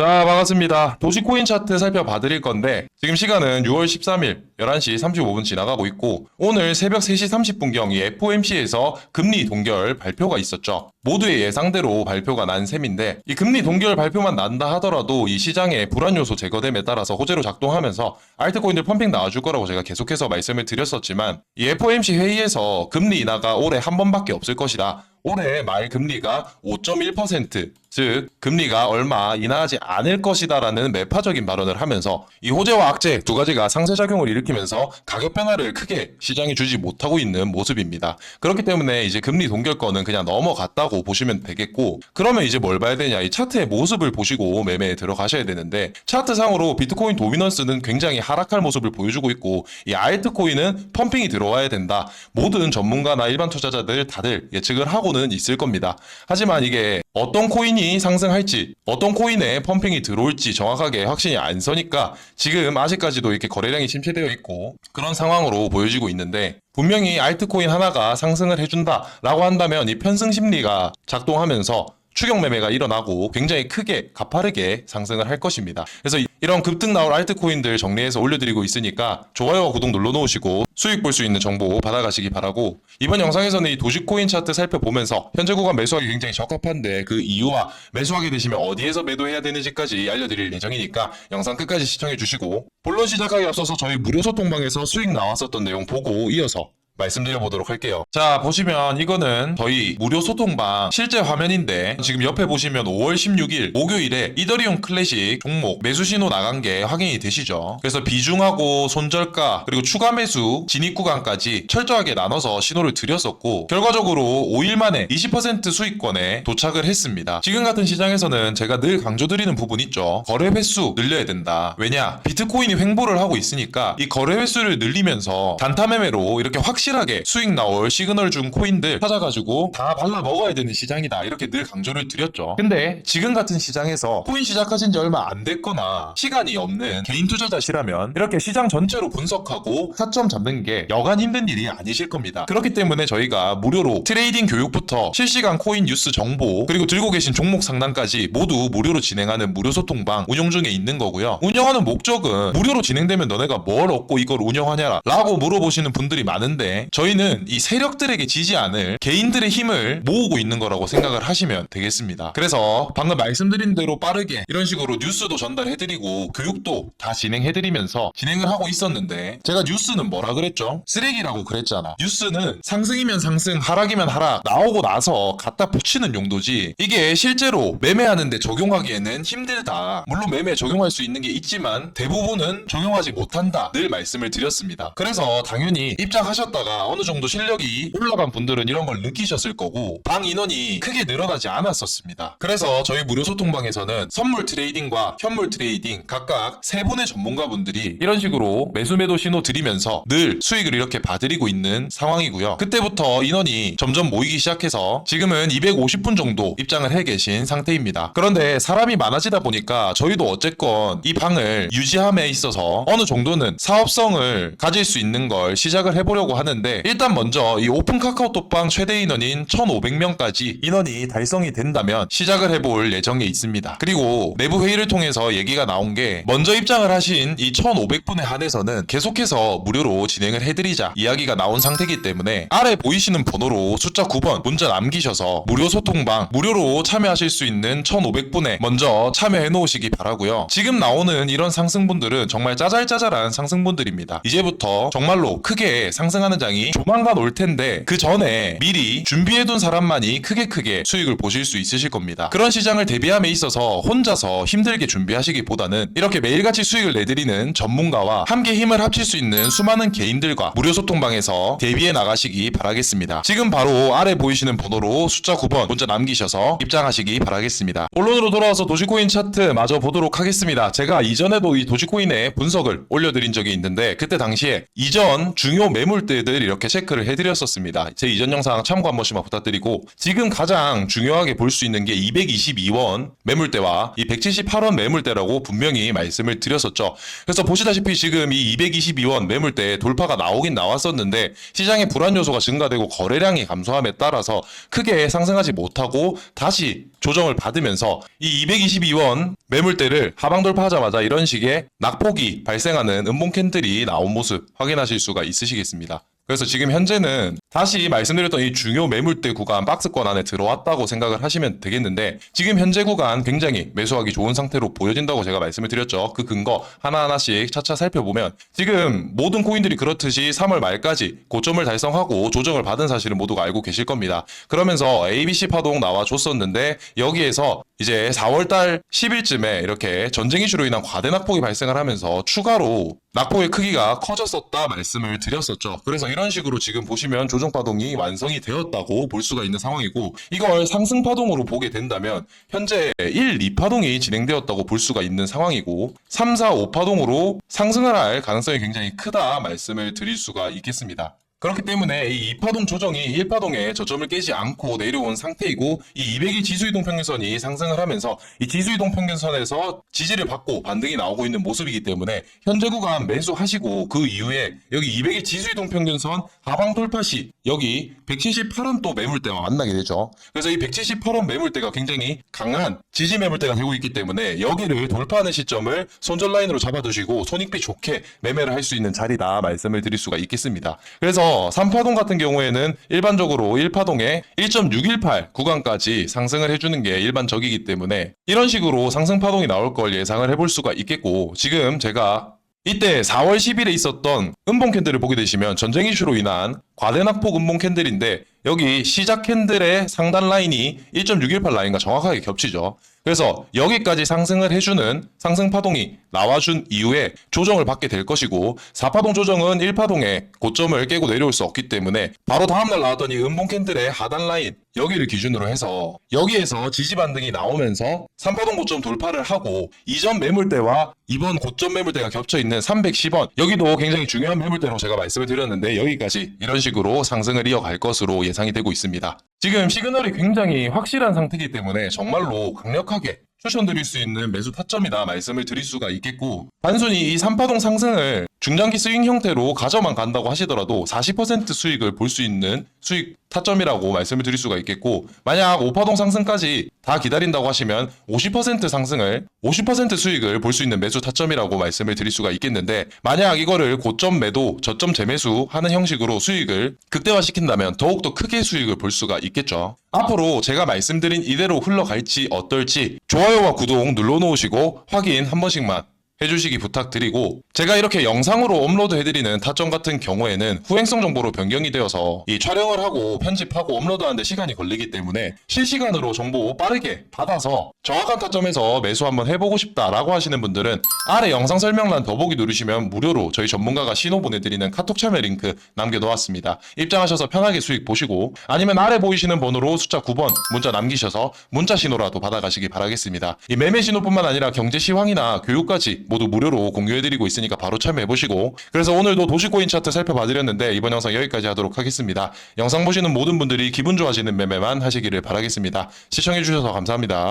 자, 반갑습니다. 도시코인 차트 살펴봐 드릴 건데, 지금 시간은 6월 13일 11시 35분 지나가고 있고, 오늘 새벽 3시 30분경 이 FOMC에서 금리 동결 발표가 있었죠. 모두의 예상대로 발표가 난 셈인데, 이 금리 동결 발표만 난다 하더라도 이 시장의 불안 요소 제거됨에 따라서 호재로 작동하면서 알트코인들 펌핑 나와줄 거라고 제가 계속해서 말씀을 드렸었지만, 이 FOMC 회의에서 금리 인하가 올해 한 번밖에 없을 것이다. 올해 말 금리가 5.1%, 즉 금리가 얼마 인하하지 않을 것이다라는 매파적인 발언을 하면서 이 호재와 악재 두 가지가 상쇄작용을 일으키면서 가격 변화를 크게 시장이 주지 못하고 있는 모습입니다. 그렇기 때문에 이제 금리 동결권은 그냥 넘어갔다고 보시면 되겠고 그러면 이제 뭘 봐야 되냐 이 차트의 모습을 보시고 매매에 들어가셔야 되는데 차트상으로 비트코인 도미넌스는 굉장히 하락할 모습을 보여주고 있고 이 알트코인은 펌핑이 들어와야 된다. 모든 전문가나 일반 투자자들 다들 예측을 하고는 있을 겁니다. 하지만 이게 어떤 코인이 상승할지, 어떤 코인에 펌핑이 들어올지 정확하게 확신이 안 서니까 지금 아직까지도 이렇게 거래량이 침체되어 있고 그런 상황으로 보여지고 있는데 분명히 알트코인 하나가 상승을 해준다라고 한다면 이 편승 심리가 작동하면서 추격 매매가 일어나고 굉장히 크게 가파르게 상승을 할 것입니다. 그래서 이- 이런 급등 나올 알트코인들 정리해서 올려드리고 있으니까 좋아요와 구독 눌러놓으시고 수익 볼 수 있는 정보 받아가시기 바라고 이번 영상에서는 이 도시코인 차트 살펴보면서 현재 구간 매수하기 굉장히 적합한데 그 이유와 매수하게 되시면 어디에서 매도해야 되는지까지 알려드릴 예정이니까 영상 끝까지 시청해 주시고 본론 시작하기 앞서서 저희 무료 소통방에서 수익 나왔었던 내용 보고 이어서 말씀드려 보도록 할게요. 자, 보시면 이거는 저희 무료 소통방 실제 화면인데 지금 옆에 보시면 5월 16일 목요일에 이더리움 클래식 종목 매수 신호 나간 게 확인이 되시죠? 그래서 비중하고 손절가 그리고 추가 매수 진입 구간까지 철저하게 나눠서 신호를 드렸었고 결과적으로 5일 만에 20% 수익권에 도착을 했습니다. 지금 같은 시장에서는 제가 늘 강조드리는 부분 있죠. 거래 횟수 늘려야 된다. 왜냐? 비트코인이 횡보를 하고 있으니까 이 거래 횟수를 늘리면서 단타 매매로 이렇게 확실 하게 수익 나올 시그널 준 코인들 찾아가지고 다 발라 먹어야 되는 시장이다. 이렇게 늘 강조를 드렸죠. 근데 지금 같은 시장에서 코인 시작하신 지 얼마 안 됐거나 시간이 없는 개인 투자자시라면 이렇게 시장 전체로 분석하고 타점 잡는 게 여간 힘든 일이 아니실 겁니다. 그렇기 때문에 저희가 무료로 트레이딩 교육부터 실시간 코인 뉴스 정보 그리고 들고 계신 종목 상담까지 모두 무료로 진행하는 무료 소통방 운영 중에 있는 거고요. 운영하는 목적은 무료로 진행되면 너네가 뭘 얻고 이걸 운영하냐 라고 물어보시는 분들이 많은데 저희는 이 세력들에게 지지 않을 개인들의 힘을 모으고 있는 거라고 생각을 하시면 되겠습니다. 그래서 방금 말씀드린 대로 빠르게 이런 식으로 뉴스도 전달해드리고 교육도 다 진행해드리면서 진행을 하고 있었는데 제가 뉴스는 뭐라 그랬죠? 쓰레기라고 그랬잖아. 뉴스는 상승이면 상승, 하락이면 하락 나오고 나서 갖다 붙이는 용도지 이게 실제로 매매하는데 적용하기에는 힘들다. 물론 매매에 적용할 수 있는 게 있지만 대부분은 적용하지 못한다. 늘 말씀을 드렸습니다. 그래서 당연히 입장하셨다가 어느 정도 실력이 올라간 분들은 이런 걸 느끼셨을 거고 방 인원이 크게 늘어나지 않았었습니다. 그래서 저희 무료 소통방에서는 선물 트레이딩과 현물 트레이딩 각각 세 분의 전문가분들이 이런 식으로 매수 매도 신호 드리면서 늘 수익을 이렇게 봐드리고 있는 상황이고요. 그때부터 인원이 점점 모이기 시작해서 지금은 250분 정도 입장을 해 계신 상태입니다. 그런데 사람이 많아지다 보니까 저희도 어쨌건 이 방을 유지함에 있어서 어느 정도는 사업성을 가질 수 있는 걸 시작을 해보려고 하는 데 일단 먼저 이 오픈 카카오톡방 최대 인원인 1,500명까지 인원이 달성이 된다면 시작을 해볼 예정에 있습니다. 그리고 내부 회의를 통해서 얘기가 나온 게 먼저 입장을 하신 이 1,500분에 한해서는 계속해서 무료로 진행을 해드리자 이야기가 나온 상태이기 때문에 아래 보이시는 번호로 숫자 9번 문자 남기셔서 무료 소통방 무료로 참여하실 수 있는 1,500분에 먼저 참여해 놓으시기 바라고요. 지금 나오는 이런 상승분들은 정말 짜잘짜잘한 상승분들입니다. 이제부터 정말로 크게 상승하는 장이 조만간 올 텐데 그 전에 미리 준비해둔 사람만이 크게 크게 수익을 보실 수 있으실 겁니다. 그런 시장을 대비함에 있어서 혼자서 힘들게 준비하시기보다는 이렇게 매일같이 수익을 내드리는 전문가와 함께 힘을 합칠 수 있는 수많은 개인들과 무료 소통방에서 대비해 나가시기 바라겠습니다. 지금 바로 아래 보이시는 번호로 숫자 9번 문자 남기셔서 입장하시기 바라겠습니다. 본론으로 돌아와서 도시코인 차트 마저 보도록 하겠습니다. 제가 이전에도 이 도시코인의 분석을 올려드린 적이 있는데 그때 당시에 이전 중요 매물대들 사실들 이렇게 체크를 해드렸었습니다. 제 이전 영상 참고 한 번씩만 부탁드리고 지금 가장 중요하게 볼 수 있는 게 222원 매물대와 이 178원 매물대라고 분명히 말씀을 드렸었죠. 그래서 보시다시피 지금 이 222원 매물대 돌파가 나오긴 나왔었는데 시장의 불안 요소가 증가되고 거래량이 감소함에 따라서 크게 상승하지 못하고 다시 조정을 받으면서 이 222원 매물대를 하방 돌파하자마자 이런 식의 낙폭이 발생하는 음봉 캔들이 나온 모습 확인하실 수가 있으시겠습니다. 그래서 지금 현재는 다시 말씀드렸던 이 중요 매물대 구간 박스권 안에 들어왔다고 생각을 하시면 되겠는데 지금 현재 구간 굉장히 매수하기 좋은 상태로 보여진다고 제가 말씀을 드렸죠. 그 근거 하나하나씩 차차 살펴보면 지금 모든 코인들이 그렇듯이 3월 말까지 고점을 달성하고 조정을 받은 사실을 모두가 알고 계실 겁니다. 그러면서 ABC 파동 나와 줬었는데 여기에서 이제 4월달 10일쯤에 이렇게 전쟁 이슈로 인한 과대 낙폭이 발생을 하면서 추가로 낙폭의 크기가 커졌었다 말씀을 드렸었죠. 그래서 이런 식으로 지금 보시면 조정 파동이 완성이 되었다고 볼 수가 있는 상황이고 이걸 상승 파동으로 보게 된다면 현재 1, 2 파동이 진행되었다고 볼 수가 있는 상황이고 3, 4, 5 파동으로 상승을 할 가능성이 굉장히 크다 말씀을 드릴 수가 있겠습니다. 그렇기 때문에 이 2파동 조정이 1파동의 저점을 깨지 않고 내려온 상태이고 이 200일 지수이동 평균선이 상승을 하면서 이 지수이동 평균선에서 지지를 받고 반등이 나오고 있는 모습이기 때문에 현재 구간 매수하시고 그 이후에 여기 200일 지수이동 평균선 하방 돌파 시 여기 178원 또 매물대와 만나게 되죠. 그래서 이 178원 매물대가 굉장히 강한 지지 매물대가 되고 있기 때문에 여기를 돌파하는 시점을 손절 라인으로 잡아두시고 손익비 좋게 매매를 할 수 있는 자리다 말씀을 드릴 수가 있겠습니다. 그래서 3파동 같은 경우에는 일반적으로 1파동에 1.618 구간까지 상승을 해주는 게 일반적이기 때문에 이런 식으로 상승 파동이 나올 걸 예상을 해볼 수가 있겠고 지금 제가 이때 4월 10일에 있었던 음봉 캔들을 보게 되시면 전쟁 이슈로 인한 과대낙폭 음봉 캔들인데 여기 시작 캔들의 상단 라인이 1.618 라인과 정확하게 겹치죠. 그래서 여기까지 상승을 해주는 상승 파동이 나와준 이후에 조정을 받게 될 것이고 4파동 조정은 1파동의 고점을 깨고 내려올 수 없기 때문에 바로 다음날 나왔던 이 음봉 캔들의 하단 라인 여기를 기준으로 해서 여기에서 지지 반등이 나오면서 3파동 고점 돌파를 하고 이전 매물대와 이번 고점 매물대가 겹쳐 있는 310원 여기도 굉장히 중요한 매물대로 제가 말씀을 드렸는데 여기까지 이런 식으로 상승을 이어갈 것으로 예상 이 되고 있습니다. 지금 시그널이 굉장히 확실한 상태이기 때문에 정말로 강력하게 추천드릴 수 있는 매수 타점이다 말씀을 드릴 수가 있겠고 단순히 이 3파동 상승을 중장기 스윙 형태로 가져만 간다고 하시더라도 40% 수익을 볼 수 있는 수익 타점이라고 말씀을 드릴 수가 있겠고 만약 5파동 상승까지 다 기다린다고 하시면 50% 상승을 50% 수익을 볼 수 있는 매수 타점이라고 말씀을 드릴 수가 있겠는데 만약 이거를 고점 매도 저점 재매수 하는 형식으로 수익을 극대화시킨다면 더욱더 크게 수익을 볼 수가 있겠죠. 앞으로 제가 말씀드린 이대로 흘러갈지 어떨지 좋아요와 구독 눌러놓으시고 확인 한 번씩만 해주시기 부탁드리고 제가 이렇게 영상으로 업로드 해드리는 타점 같은 경우에는 후행성 정보로 변경이 되어서 이 촬영을 하고 편집하고 업로드하는데 시간이 걸리기 때문에 실시간으로 정보 빠르게 받아서 정확한 타점에서 매수 한번 해보고 싶다라고 하시는 분들은 아래 영상 설명란 더보기 누르시면 무료로 저희 전문가가 신호 보내드리는 카톡 참여 링크 남겨놓았습니다. 입장하셔서 편하게 수익 보시고 아니면 아래 보이시는 번호로 숫자 9번 문자 남기셔서 문자 신호라도 받아가시기 바라겠습니다. 이 매매 신호뿐만 아니라 경제 시황이나 교육까지 모두 무료로 공유해드리고 있으니까 바로 참여해보시고 그래서 오늘도 도시코인 차트 살펴봐드렸는데 이번 영상 여기까지 하도록 하겠습니다. 영상 보시는 모든 분들이 기분 좋아지는 매매만 하시기를 바라겠습니다. 시청해주셔서 감사합니다.